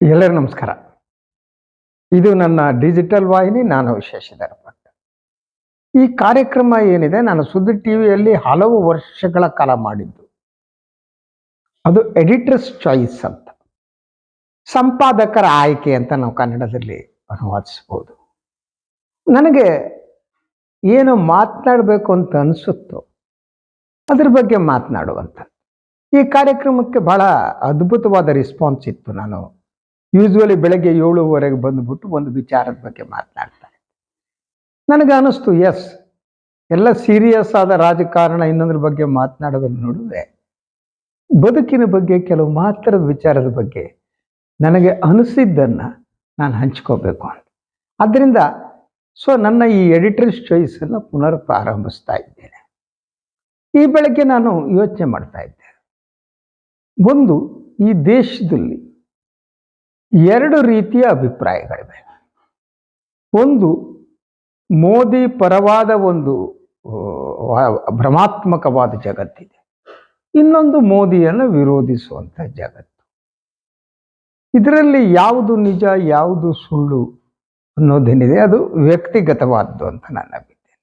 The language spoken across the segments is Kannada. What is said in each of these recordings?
ಎಲ್ಲರಿಗೂ ನಮಸ್ಕಾರ. ಇದು ನನ್ನ ಡಿಜಿಟಲ್ ವಾಹಿನಿ, ನಾನು ಭಟ್ ಈ ಕಾರ್ಯಕ್ರಮ ಏನಿದೆ, ನಾನು ಸುದ್ದಿ ಟಿವಿಯಲ್ಲಿ ಹಲವು ವರ್ಷಗಳ ಕಾಲ ಮಾಡಿದ್ದು. ಅದು ಎಡಿಟರ್ಸ್ ಚಾಯ್ಸ್ ಅಂತ. ಸಂಪಾದಕರ ಆಯ್ಕೆ ಅಂತ ನಾವು ಕನ್ನಡದಲ್ಲಿ ಅನುವಾದಿಸ್ಬೋದು. ನನಗೆ ಏನು ಮಾತನಾಡಬೇಕು ಅಂತ ಅನಿಸುತ್ತೋ, ಅದ್ರ ಬಗ್ಗೆ ಮಾತನಾಡುವಂಥ ಈ ಕಾರ್ಯಕ್ರಮಕ್ಕೆ ಬಹಳ ಅದ್ಭುತವಾದ ರೆಸ್ಪಾನ್ಸ್ ಇತ್ತು. ನಾನು ಯೂಸ್ವಲಿ ಬೆಳಗ್ಗೆ ಏಳುವರೆಗೆ ಬಂದುಬಿಟ್ಟು ಒಂದು ವಿಚಾರದ ಬಗ್ಗೆ ಮಾತನಾಡ್ತಾರೆ. ನನಗೆ ಅನಿಸ್ತು ಎಸ್ ಎಲ್ಲ ಸೀರಿಯಸ್ ಆದ ರಾಜಕಾರಣ ಇನ್ನೊಂದ್ರ ಬಗ್ಗೆ ಮಾತನಾಡೋದನ್ನು ನೋಡಿದ್ರೆ, ಬದುಕಿನ ಬಗ್ಗೆ ಕೆಲವು ಮಾತ್ರದ ವಿಚಾರದ ಬಗ್ಗೆ ನನಗೆ ಅನಿಸಿದ್ದನ್ನು ನಾನು ಹಂಚ್ಕೋಬೇಕು ಅಂತ. ಆದ್ದರಿಂದ ಸೊ ನನ್ನ ಈ ಎಡಿಟರ್ಸ್ ಚಾಯ್ಸನ್ನು ಪುನರ್ ಪ್ರಾರಂಭಿಸ್ತಾ ಇದ್ದೇನೆ. ಈ ಬೆಳಗ್ಗೆ ನಾನು ಯೋಚನೆ ಮಾಡ್ತಾ ಇದ್ದೆ ಒಂದು, ಈ ದೇಶದಲ್ಲಿ ಎರಡು ರೀತಿಯ ಅಭಿಪ್ರಾಯಗಳಿವೆ. ಒಂದು ಮೋದಿ ಪರವಾದ ಒಂದು ಭ್ರಮಾತ್ಮಕವಾದ ಜಗತ್ತಿದೆ. ಇನ್ನೊಂದು ಮೋದಿಯನ್ನು ವಿರೋಧಿಸುವಂಥ ಜಗತ್ತು. ಇದರಲ್ಲಿ ಯಾವುದು ನಿಜ, ಯಾವುದು ಸುಳ್ಳು ಅನ್ನೋದೇನಿದೆ, ಅದು ವ್ಯಕ್ತಿಗತವಾದ್ದು ಅಂತ ನಾನು ನಂಬಿದ್ದೇನೆ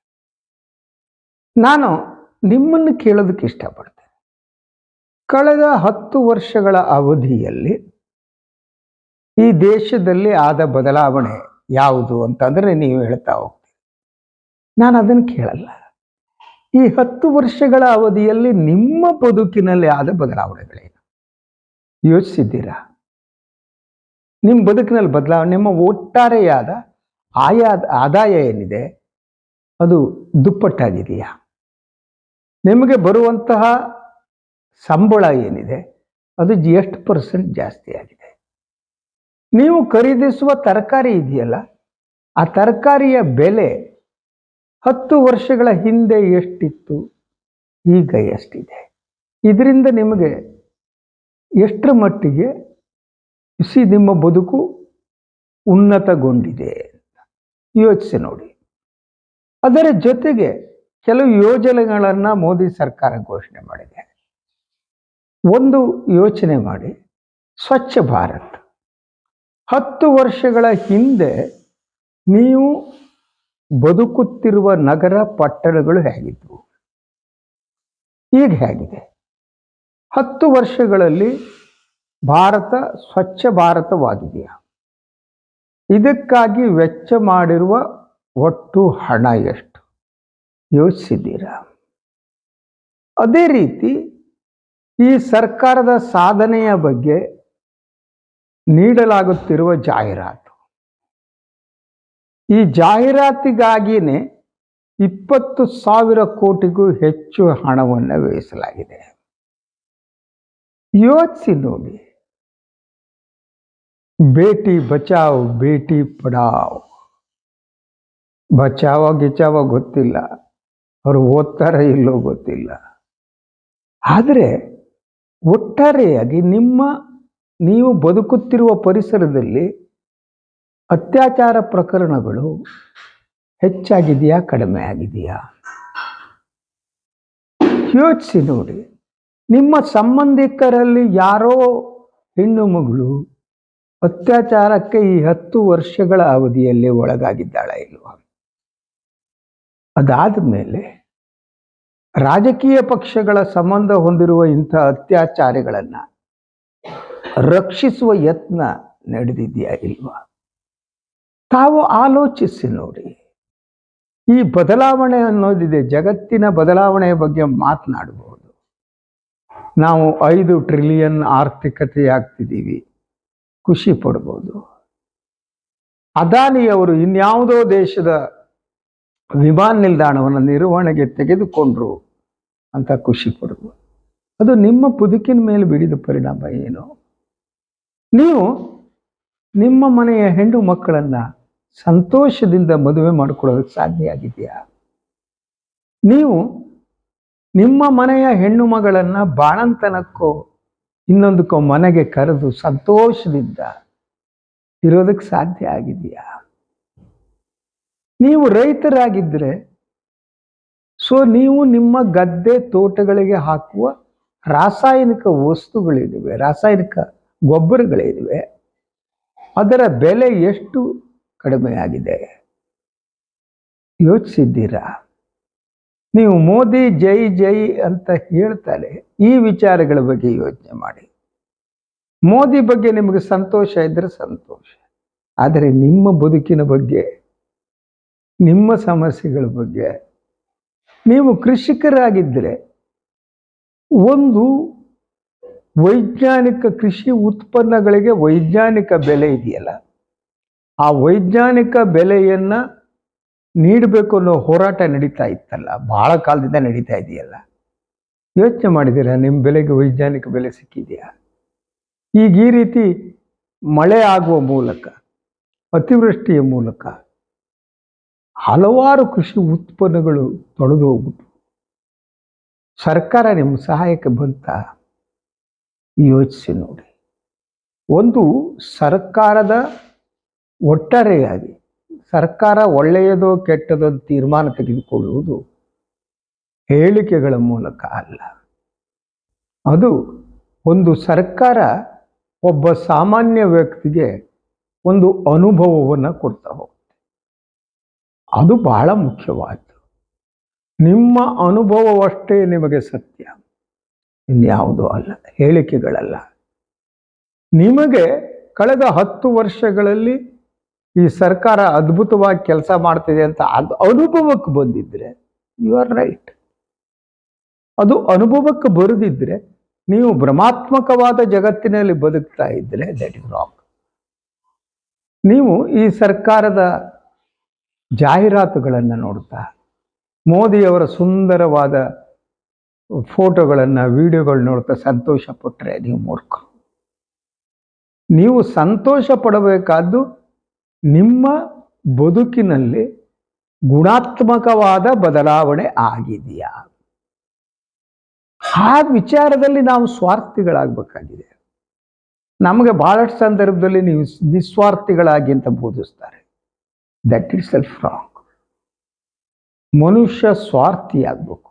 ನಾನು ನಿಮ್ಮನ್ನು ಕೇಳೋದಕ್ಕೆ ಇಷ್ಟಪಡ್ತೇನೆ. ಕಳೆದ ಹತ್ತು ವರ್ಷಗಳ ಅವಧಿಯಲ್ಲಿ ಈ ದೇಶದಲ್ಲಿ ಆದ ಬದಲಾವಣೆ ಯಾವುದು ಅಂತಂದ್ರೆ ನೀವು ಹೇಳ್ತಾ ಹೋಗ್ತೀರಿ. ನಾನು ಅದನ್ನು ಕೇಳಲ್ಲ. ಈ ಹತ್ತು ವರ್ಷಗಳ ಅವಧಿಯಲ್ಲಿ ನಿಮ್ಮ ಬದುಕಿನಲ್ಲಿ ಆದ ಬದಲಾವಣೆಗಳೇನು? ಯೋಚಿಸಿದ್ದೀರಾ? ನಿಮ್ಮ ಬದುಕಿನಲ್ಲಿ ಬದಲಾವಣೆ, ನಿಮ್ಮ ಒಟ್ಟಾರೆಯಾದ ಆಯಾ, ಆದಾಯ ಏನಿದೆ? ಅದು ದುಪ್ಪಟ್ಟಾಗಿದೆಯಾ? ನಿಮಗೆ ಬರುವಂತಹ ಸಂಬಳ ಏನಿದೆ? ಅದು ಎಷ್ಟು ಪರ್ಸೆಂಟ್ ಜಾಸ್ತಿ ಆಗಿದೆ ನೀವು ಖರೀದಿಸುವ ತರಕಾರಿ ಇದೆಯಲ್ಲ, ಆ ತರಕಾರಿಯ ಬೆಲೆ ಹತ್ತು ವರ್ಷಗಳ ಹಿಂದೆ ಎಷ್ಟಿತ್ತು, ಈಗ ಎಷ್ಟಿದೆ? ಇದರಿಂದ ನಿಮಗೆ ಎಷ್ಟರ ಮಟ್ಟಿಗೆ ಸಿ ನಿಮ್ಮ ಬದುಕು ಉನ್ನತಗೊಂಡಿದೆ ಅಂತ. ಯೋಚಿಸಿ ನೋಡಿ. ಅದರ ಜೊತೆಗೆ ಕೆಲವು ಯೋಜನೆಗಳನ್ನು ಮೋದಿ ಸರ್ಕಾರ ಘೋಷಣೆ ಮಾಡಿದೆ. ಒಂದು ಯೋಚನೆ ಮಾಡಿ, ಸ್ವಚ್ಛ ಭಾರತ್. ಹತ್ತು ವರ್ಷಗಳ ಹಿಂದೆ ನೀವು ಬದುಕುತ್ತಿರುವ ನಗರ ಪಟ್ಟಣಗಳು ಹೇಗಿದ್ವು? ಈಗ ಹೇಗಿದೆ? ಹತ್ತು ವರ್ಷಗಳಲ್ಲಿ ಭಾರತ ಸ್ವಚ್ಛ ಭಾರತವಾಗಿದೆಯಾ? ಇದಕ್ಕಾಗಿ ವೆಚ್ಚ ಮಾಡಿರುವ ಒಟ್ಟು ಹಣ ಎಷ್ಟು? ಯೋಚಿಸಿದ್ದೀರಾ? ಅದೇ ರೀತಿ ಈ ಸರ್ಕಾರದ ಸಾಧನೆಯ ಬಗ್ಗೆ ನೀಡಲಾಗುತ್ತಿರುವ ಜಾಹೀರಾತು. ಈ ಜಾಹೀರಾತಿಗಾಗಿಯೇ ಇಪ್ಪತ್ತು ಸಾವಿರ ಕೋಟಿಗೂ ಹೆಚ್ಚು ಹಣವನ್ನು ವ್ಯಯಿಸಲಾಗಿದೆ. ಯೋಚಿಸಿ ನೋಡಿ. ಬೇಟಿ ಬಚಾವ್, ಬೇಟಿ ಪಡಾವ್. ಬಚಾವ, ಗಿಚಾವ ಗೊತ್ತಿಲ್ಲ. ಅವರು ಓದ್ತಾರ ಇಲ್ಲೋ ಗೊತ್ತಿಲ್ಲ. ಆದರೆ ಒಟ್ಟಾರೆಯಾಗಿ ನಿಮ್ಮ ನೀವು ಬದುಕುತ್ತಿರುವ ಪರಿಸರದಲ್ಲಿ ಅತ್ಯಾಚಾರ ಪ್ರಕರಣಗಳು ಹೆಚ್ಚಾಗಿದೆಯಾ, ಕಡಿಮೆ ಆಗಿದೆಯಾ? ಯೋಚಿಸಿ ನೋಡಿ. ನಿಮ್ಮ ಸಂಬಂಧಿಕರಲ್ಲಿ ಯಾರೋ ಹೆಣ್ಣು ಮಗಳು ಅತ್ಯಾಚಾರಕ್ಕೆ ಈ ಹತ್ತು ವರ್ಷಗಳ ಅವಧಿಯಲ್ಲಿ ಒಳಗಾಗಿದ್ದಾಳ ಇಲ್ವ? ಅದಾದ ಮೇಲೆ ರಾಜಕೀಯ ಪಕ್ಷಗಳ ಸಂಬಂಧ ಹೊಂದಿರುವ ಇಂಥ ಅತ್ಯಾಚಾರಿಗಳನ್ನ ರಕ್ಷಿಸುವ ಯತ್ನ ನಡೆದಿದೆಯಾ ಇಲ್ವಾ? ತಾವು ಆಲೋಚಿಸಿ ನೋಡಿ. ಈ ಬದಲಾವಣೆ ಅನ್ನೋದಿದೆ ಜಗತ್ತಿನ ಬದಲಾವಣೆಯ ಬಗ್ಗೆ ಮಾತನಾಡಬಹುದು ನಾವು ಐದು ಟ್ರಿಲಿಯನ್ ಆರ್ಥಿಕತೆ ಆಗ್ತಿದ್ದೀವಿ ಖುಷಿ ಪಡ್ಬೋದು. ಅದಾನಿಯವರು ಇನ್ಯಾವುದೋ ದೇಶದ ವಿಮಾನ ನಿಲ್ದಾಣವನ್ನು ನಿರ್ವಹಣೆಗೆ ತೆಗೆದುಕೊಂಡ್ರು ಅಂತ ಖುಷಿ ಪಡ್ಬೋದು. ಅದು ನಿಮ್ಮ ಬದುಕಿನ ಮೇಲೆ ಬಿಡಿದ ಪರಿಣಾಮ ಏನು? ನೀವು ನಿಮ್ಮ ಮನೆಯ ಹೆಣ್ಣು ಮಕ್ಕಳನ್ನ ಸಂತೋಷದಿಂದ ಮದುವೆ ಮಾಡಿಕೊಡೋದಕ್ಕೆ ಸಾಧ್ಯ ಆಗಿದೆಯಾ ನೀವು ನಿಮ್ಮ ಮನೆಯ ಹೆಣ್ಣು ಮಗಳನ್ನ ಬಾಣಂತನಕ್ಕೋ, ಇನ್ನೊಂದಕ್ಕೋ ಮನೆಗೆ ಕರೆದು ಸಂತೋಷದಿಂದ ಇರೋದಕ್ಕೆ ಸಾಧ್ಯ ಆಗಿದೆಯಾ? ನೀವು ರೈತರಾಗಿದ್ದರೆ ಸೊ ನೀವು ನಿಮ್ಮ ಗದ್ದೆ ತೋಟಗಳಿಗೆ ಹಾಕುವ ರಾಸಾಯನಿಕ ವಸ್ತುಗಳಿದಿವೆ, ರಾಸಾಯನಿಕ ಗೊಬ್ಬರಗಳಿವೆ ಅದರ ಬೆಲೆ ಎಷ್ಟು ಕಡಿಮೆಯಾಗಿದೆ? ಯೋಚಿಸಿದ್ದೀರಾ? ನೀವು ಮೋದಿ ಜೈ ಜೈ ಅಂತ ಹೇಳ್ತಾರೆ. ಈ ವಿಚಾರಗಳ ಬಗ್ಗೆ ಯೋಚನೆ ಮಾಡಿ. ಮೋದಿ ಬಗ್ಗೆ ನಿಮಗೆ ಸಂತೋಷ ಇದ್ದರೆ ಸಂತೋಷ. ಆದರೆ ನಿಮ್ಮ ಬದುಕಿನ ಬಗ್ಗೆ, ನಿಮ್ಮ ಸಮಸ್ಯೆಗಳ ಬಗ್ಗೆ, ನೀವು ಕೃಷಿಕರಾಗಿದ್ದರೆ ಒಂದು ವೈಜ್ಞಾನಿಕ ಕೃಷಿ ಉತ್ಪನ್ನಗಳಿಗೆ ವೈಜ್ಞಾನಿಕ ಬೆಲೆ ಇದೆಯಲ್ಲ? ಆ ವೈಜ್ಞಾನಿಕ ಬೆಲೆಯನ್ನು ನೀಡಬೇಕು ಅನ್ನೋ ಹೋರಾಟ ನಡೀತಾ ಇತ್ತಲ್ಲ? ಭಾಳ ಕಾಲದಿಂದ ನಡೀತಾ ಇದೆಯಲ್ಲ? ಯೋಚನೆ ಮಾಡಿದ್ದೀರಾ? ನಿಮ್ಮ ಬೆಲೆಗೆ ವೈಜ್ಞಾನಿಕ ಬೆಲೆ ಸಿಕ್ಕಿದೆಯಾ? ಈಗ ಈ ರೀತಿ ಮಳೆ ಆಗುವ ಮೂಲಕ, ಅತಿವೃಷ್ಟಿಯ ಮೂಲಕ ಹಲವಾರು ಕೃಷಿ ಉತ್ಪನ್ನಗಳು ತೊಳೆದು ಹೋಗ್ಬಿಟ್ಟು ಸರ್ಕಾರ ನಿಮ್ಮ ಸಹಾಯಕ್ಕೆ ಬಂತ? ಯೋಚಿಸಿ ನೋಡಿ. ಒಂದು ಸರ್ಕಾರದ ಒಟ್ಟಾರೆಯಾಗಿ, ಸರ್ಕಾರ ಒಳ್ಳೆಯದೋ ಕೆಟ್ಟದೋ ತೀರ್ಮಾನ ತೆಗೆದುಕೊಳ್ಳುವುದು ಹೇಳಿಕೆಗಳ ಮೂಲಕ ಅಲ್ಲ. ಅದು ಒಂದು ಸರ್ಕಾರ ಒಬ್ಬ ಸಾಮಾನ್ಯ ವ್ಯಕ್ತಿಗೆ ಒಂದು ಅನುಭವವನ್ನು ಕೊಡ್ತಾ ಹೋಗುತ್ತೆ. ಅದು ಬಹಳ ಮುಖ್ಯವಾದ ನಿಮ್ಮ ಅನುಭವವಷ್ಟೇ ನಿಮಗೆ ಸತ್ಯ. ಇನ್ಯಾವುದೂ ಅಲ್ಲ, ಹೇಳಿಕೆಗಳಲ್ಲ. ನಿಮಗೆ ಕಳೆದ ಹತ್ತು ವರ್ಷಗಳಲ್ಲಿ ಈ ಸರ್ಕಾರ ಅದ್ಭುತವಾಗಿ ಕೆಲಸ ಮಾಡ್ತಿದೆ ಅಂತ ಅದು ಅನುಭವಕ್ಕೆ ಬಂದಿದ್ರೆ ಯು ಆರ್ ರೈಟ್ ಅದು ಅನುಭವಕ್ಕೆ ಬರೆದಿದ್ರೆ ನೀವು ಭ್ರಮಾತ್ಮಕವಾದ ಜಗತ್ತಿನಲ್ಲಿ ಬದುಕ್ತಾ ಇದ್ದರೆ ದಟ್ ಇಸ್ ರಾಂಗ್ ನೀವು ಈ ಸರ್ಕಾರದ ಜಾಹೀರಾತುಗಳನ್ನು ನೋಡ್ತಾ, ಮೋದಿಯವರ ಸುಂದರವಾದ ಫೋಟೋಗಳನ್ನು, ವಿಡಿಯೋಗಳು ನೋಡ್ತಾ ಸಂತೋಷ ಪಟ್ಟರೆ ನೀವು ಮೂರ್ಖ. ನೀವು ಸಂತೋಷ ಪಡಬೇಕಾದ್ದು ನಿಮ್ಮ ಬದುಕಿನಲ್ಲಿ ಗುಣಾತ್ಮಕವಾದ ಬದಲಾವಣೆ ಆಗಿದೆಯಾ? ಆ ವಿಚಾರದಲ್ಲಿ ನಾವು ಸ್ವಾರ್ಥಿಗಳಾಗಬೇಕಾಗಿದೆ. ನಮಗೆ ಬಹಳಷ್ಟು ಸಂದರ್ಭದಲ್ಲಿ ನೀವು ನಿಸ್ವಾರ್ಥಿಗಳಾಗಿ ಅಂತ ಬೋಧಿಸ್ತಾರೆ. ದಟ್ ಇಟ್ ಸೆಲ್ಫ್ ರಾಂಗ್ ಮನುಷ್ಯ ಸ್ವಾರ್ಥಿಯಾಗಬೇಕು.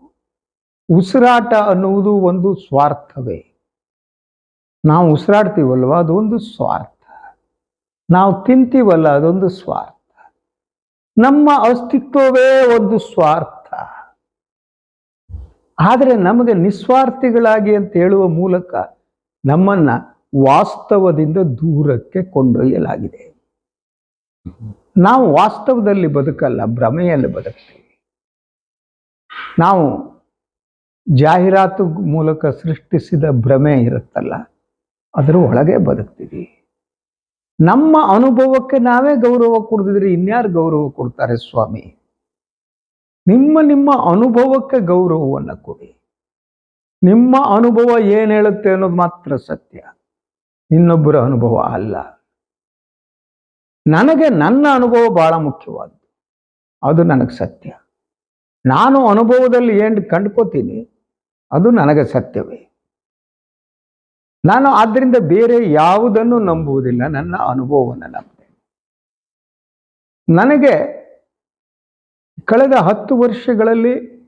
ಉಸಿರಾಟ ಅನ್ನುವುದು ಒಂದು ಸ್ವಾರ್ಥವೇ? ನಾವು ಉಸಿರಾಡ್ತೀವಲ್ವ? ಅದೊಂದು ಸ್ವಾರ್ಥ. ನಾವು ತಿಂತೀವಲ್ಲ? ಅದೊಂದು ಸ್ವಾರ್ಥ. ನಮ್ಮ ಅಸ್ತಿತ್ವವೇ ಒಂದು ಸ್ವಾರ್ಥ. ಆದರೆ ನಮಗೆ ನಿಸ್ವಾರ್ಥಿಗಳಾಗಿ ಅಂತ ಹೇಳುವ ಮೂಲಕ ನಮ್ಮನ್ನ ವಾಸ್ತವದಿಂದ ದೂರಕ್ಕೆ ಕೊಂಡೊಯ್ಯಲಾಗಿದೆ. ನಾವು ವಾಸ್ತವದಲ್ಲಿ ಬದುಕಲ್ಲ, ಭ್ರಮೆಯಲ್ಲಿ ಬದುಕ್ತೀವಿ. ನಾವು ಜಾಹೀರಾತು ಮೂಲಕ ಸೃಷ್ಟಿಸಿದ ಭ್ರಮೆ ಇರುತ್ತಲ್ಲ, ಅದರ ಒಳಗೆ ಬದುಕ್ತೀವಿ. ನಮ್ಮ ಅನುಭವಕ್ಕೆ ನಾವೇ ಗೌರವ ಕೊಡದಿದ್ರೆ ಇನ್ಯಾರು ಗೌರವ ಕೊಡ್ತಾರೆ ಸ್ವಾಮಿ? ನಿಮ್ಮ ನಿಮ್ಮ ಅನುಭವಕ್ಕೆ ಗೌರವವನ್ನು ಕೊಡಿ. ನಿಮ್ಮ ಅನುಭವ ಏನು ಹೇಳುತ್ತೆ ಅನ್ನೋದು ಮಾತ್ರ ಸತ್ಯ. ಇನ್ನೊಬ್ಬರ ಅನುಭವ ಅಲ್ಲ. ನನಗೆ ನನ್ನ ಅನುಭವ ಬಹಳ ಮುಖ್ಯವಾದ್ದು. ಅದು ನನಗೆ ಸತ್ಯ. ನಾನು ಅನುಭವದಲ್ಲಿ ಏನು ಕಂಡ್ಕೋತೀನಿ ಅದು ನನಗೆ ಸತ್ಯವೇ. ನಾನು ಆದ್ದರಿಂದ ಬೇರೆ ಯಾವುದನ್ನು ನಂಬುವುದಿಲ್ಲ. ನನ್ನ ಅನುಭವವನ್ನು ನಂಬುತ್ತೇನೆ. ನನಗೆ ಕಳೆದ ಹತ್ತು ವರ್ಷಗಳಲ್ಲಿ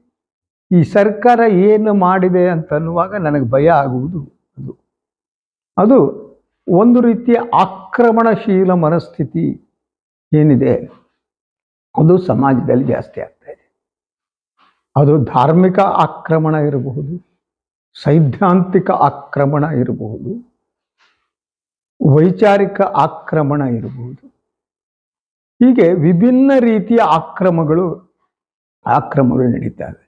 ಈ ಸರ್ಕಾರ ಏನು ಮಾಡಿದೆ ಅಂತ ಅನ್ನುವಾಗ ನನಗೆ ಭಯ ಆಗುವುದು ಅದು. ಅದು ಒಂದು ರೀತಿಯ ಆಕ್ರಮಣಶೀಲ ಮನಸ್ಥಿತಿ ಏನಿದೆ? ಅದು ಸಮಾಜದಲ್ಲಿ ಜಾಸ್ತಿ ಆಗ್ತಾ ಇದೆ ಅದು ಧಾರ್ಮಿಕ ಆಕ್ರಮಣ ಇರಬಹುದು, ಸೈದ್ಧಾಂತಿಕ ಆಕ್ರಮಣ ಇರಬಹುದು, ವೈಚಾರಿಕ ಆಕ್ರಮಣ ಇರಬಹುದು. ಹೀಗೆ ವಿಭಿನ್ನ ರೀತಿಯ ಆಕ್ರಮಗಳು ಆಕ್ರಮಗಳು ನಡೀತವೆ.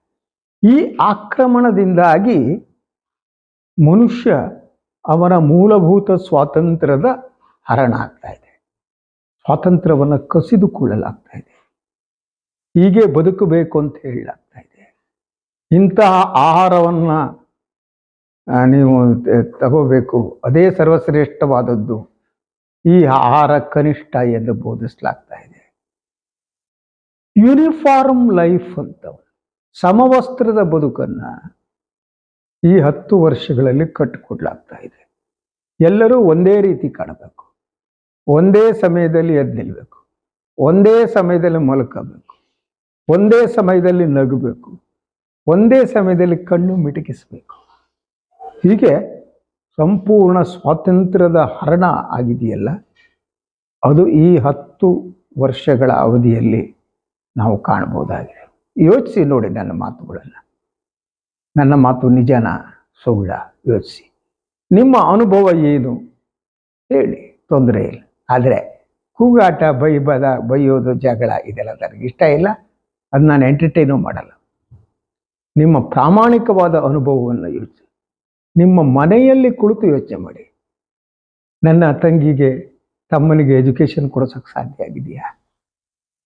ಈ ಆಕ್ರಮಣದಿಂದಾಗಿ ಮನುಷ್ಯ ಅವನ ಮೂಲಭೂತ ಸ್ವಾತಂತ್ರ್ಯದ ಹರಣ ಆಗ್ತಾ ಇದೆ. ಸ್ವಾತಂತ್ರ್ಯವನ್ನು ಕಸಿದುಕೊಳ್ಳಲಾಗ್ತಾ ಇದೆ. ಹೀಗೆ ಬದುಕಬೇಕು ಅಂತ ಹೇಳಲಾಗ್ತಾ ಇದೆ. ಇಂತಹ ಆಹಾರವನ್ನು ನೀವು ತಗೋಬೇಕು. ಅದೇ ಸರ್ವಶ್ರೇಷ್ಠವಾದದ್ದು. ಈ ಆಹಾರ ಕನಿಷ್ಠ ಎಂದು ಬೋಧಿಸಲಾಗ್ತಾ ಇದೆ. ಯೂನಿಫಾರ್ಮ್ ಲೈಫ್ ಅಂತ ಸಮವಸ್ತ್ರದ ಬದುಕನ್ನ ಈ ಹತ್ತು ವರ್ಷಗಳಲ್ಲಿ ಕಟ್ಟಿಕೊಡ್ಲಾಗ್ತಾ ಇದೆ. ಎಲ್ಲರೂ ಒಂದೇ ರೀತಿ ಕಾಣಬೇಕು. ಒಂದೇ ಸಮಯದಲ್ಲಿ ಎದ್ದು ನಿಲ್ಬೇಕು. ಒಂದೇ ಸಮಯದಲ್ಲಿ ಮಲ್ಕೋಬೇಕು. ಒಂದೇ ಸಮಯದಲ್ಲಿ ನಗಬೇಕು. ಒಂದೇ ಸಮಯದಲ್ಲಿ ಕಣ್ಣು ಮಿಟುಕಿಸಬೇಕು. ಹೀಗೆ ಸಂಪೂರ್ಣ ಸ್ವಾತಂತ್ರ್ಯದ ಹರಣ ಆಗಿದೆಯಲ್ಲ, ಅದು ಈ ಹತ್ತು ವರ್ಷಗಳ ಅವಧಿಯಲ್ಲಿ ನಾವು ಕಾಣಬಹುದಾಗಿದೆ. ಯೋಚಿಸಿ ನೋಡಿ ನನ್ನ ಮಾತುಗಳನ್ನು. ನನ್ನ ಮಾತು ನಿಜನ ಸುಳ್ಳ? ಯೋಚಿಸಿ. ನಿಮ್ಮ ಅನುಭವ ಏನು? ಹೇಳಿ, ತೊಂದರೆ ಇಲ್ಲ. ಆದರೆ ಕೂಗಾಟ ಬೈಬದ ಬೈಯೋದು ಜಗಳ ಇದೆಲ್ಲ ನನಗೆ ಇಷ್ಟ ಇಲ್ಲ. ಅದು ನಾನು ಎಂಟರ್ಟೈನು ಮಾಡಲ್ಲ. ನಿಮ್ಮ ಪ್ರಾಮಾಣಿಕವಾದ ಅನುಭವವನ್ನು ಯೋಚಿಸಿ ನಿಮ್ಮ ಮನೆಯಲ್ಲಿ ಕುಳಿತು ಯೋಚನೆ ಮಾಡಿ. ನನ್ನ ತಂಗಿಗೆ, ತಮ್ಮನಿಗೆ ಎಜುಕೇಷನ್ ಕೊಡೋಸಕ್ಕೆ ಸಾಧ್ಯ ಆಗಿದೆಯಾ?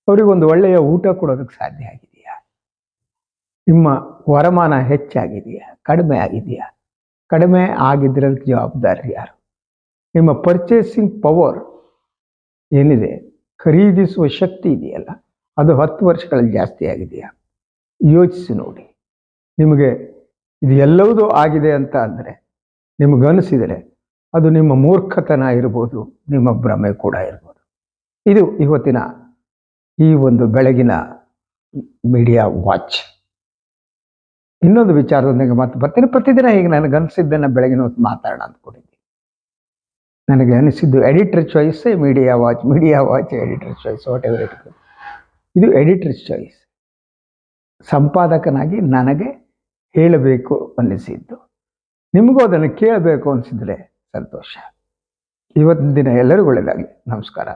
ಅವರಿಗೊಂದು ಒಳ್ಳೆಯ ಊಟ ಕೊಡೋದಕ್ಕೆ ಸಾಧ್ಯ ಆಗಿದೆಯಾ? ನಿಮ್ಮ ವರಮಾನ ಹೆಚ್ಚಾಗಿದೆಯಾ? ಕಡಿಮೆ ಆಗಿದೆಯಾ? ಕಡಿಮೆ ಆಗಿದ್ರೆ ಅದಕ್ಕೆ ಜವಾಬ್ದಾರಿ ಯಾರು? ನಿಮ್ಮ ಪರ್ಚೇಸಿಂಗ್ ಪವರ್ ಏನಿದೆ? ಖರೀದಿಸುವ ಶಕ್ತಿ ಇದೆಯಲ್ಲ, ಅದು ಹತ್ತು ವರ್ಷಗಳಲ್ಲಿ ಜಾಸ್ತಿ ಆಗಿದೆಯಾ? ಯೋಚಿಸಿ ನೋಡಿ. ನಿಮಗೆ ಇದು ಎಲ್ಲವುದೂ ಆಗಿದೆ ಅಂತ ಅಂದರೆ ನಿಮಗನಿಸಿದರೆ ಅದು ನಿಮ್ಮ ಮೂರ್ಖತನ ಇರ್ಬೋದು, ನಿಮ್ಮ ಭ್ರಮೆ ಕೂಡ ಇರ್ಬೋದು. ಇದು ಇವತ್ತಿನ ಈ ಒಂದು ಬೆಳಗಿನ ಮೀಡಿಯಾ ವಾಚ್. ಇನ್ನೊಂದು ವಿಚಾರದೊಂದಿಗೆ ಮತ್ತೆ ಬರ್ತೀನಿ. ಪ್ರತಿದಿನ ಈಗ ನನಗೆ ಅನಿಸಿದ್ದನ್ನು ಬೆಳಗಿನ ಹೊತ್ತು ಮಾತಾಡೋಣ ಅಂದ್ಕೊಂಡಿದ್ದೀನಿ ನನಗೆ ಅನಿಸಿದ್ದು editor choice media watch media watch editor choice whatever ಇದು ಎಡಿಟರ್ ಚಾಯ್ಸ್ ಸಂಪಾದಕನಾಗಿ ನನಗೆ ಹೇಳಬೇಕು ಅನ್ನಿಸಿದ್ದು. ನಿಮಗೂ ಅದನ್ನು ಕೇಳಬೇಕು ಅನಿಸಿದರೆ ಸಂತೋಷ. ಇವತ್ತಿನ ದಿನ ಎಲ್ಲರಿಗೂ ಒಳ್ಳೆಯದಾಗಲಿ. ನಮಸ್ಕಾರ.